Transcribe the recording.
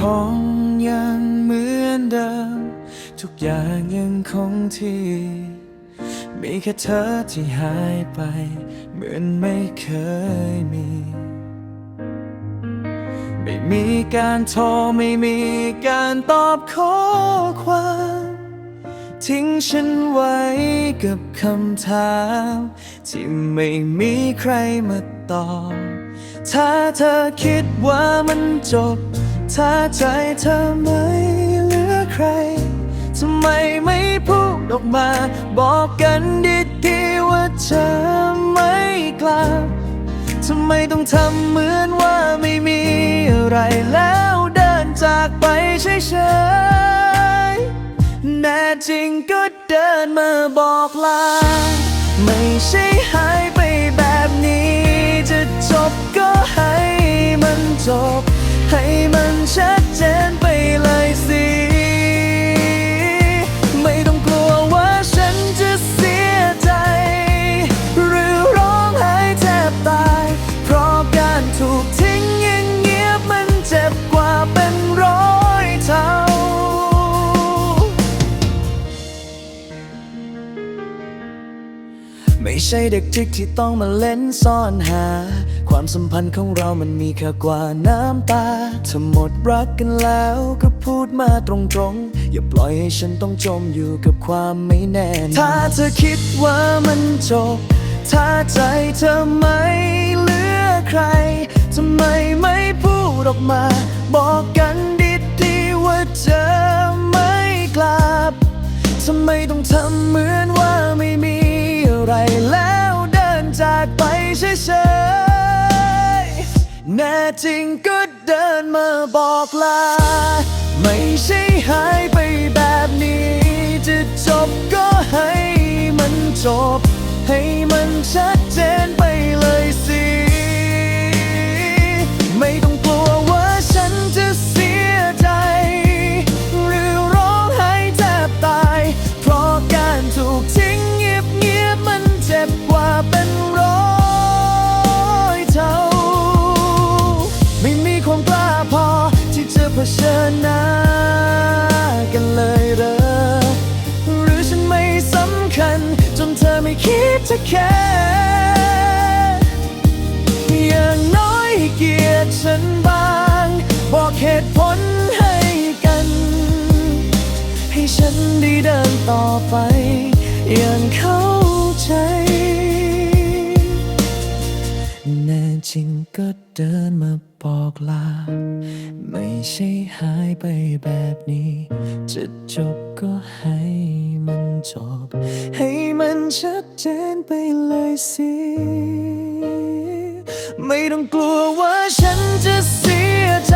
ห้องยังเหมือนเดิม ทุกอย่างยังคงที่ มีแค่เธอที่หายไป เหมือนไม่เคยมี ไม่มีการโทรไม่มีการตอบข้อความ ทิ้งฉันไว้กับคำถาม ที่ไม่มีใครมาตอบ ถ้าเธอคิดว่ามันจบ ถ้าใจเธอไม่เหลือใคร ทำไมไม่พูดออกมา บอกกันดีๆว่าเธอไม่กลับทำไมต้องทำเหมือนว่าไม่มีอะไรแล้วเดินจากไปเฉยๆแน่จริงก็เดินมาบอกลา ไม่ใช่หายไปแบบ ไม่ใช่เด็กจิกที่ต้องมาเล่นซ่อนหา ความสัมพันธ์ของเรามันมีค่ากว่าน้ำตา ถ้าหมดรักกันแล้วก็พูดมาตรงๆ อย่าปล่อยให้ฉันต้องจมอยู่กับความไม่แน่นถ้าเธอคิดว่ามันจบ ถ้าใจเธอไม่เหลือใครทำไมไม่พูดออกมา บอกกันดีๆว่าเธอไม่กลับทำไมต้องทำเหมือน เฉยๆ แน่จริงก็เดินมาบอกลา ไม่ใช่หายไปแบบ จะแค่อย่างน้อยเกียรติฉันบาง บอกเหตุผลให้กัน ให้ฉันได้เดินต่อไป อย่างเข้าใจแน่จริงก็เดินมาบอกลา ไม่ใช่หายไปแบบนี้ จะจบก็ให้ มันจบ ให้มันชัดเจนไปเลยสิ ไม่ต้องกลัวว่าฉันจะเสียใจ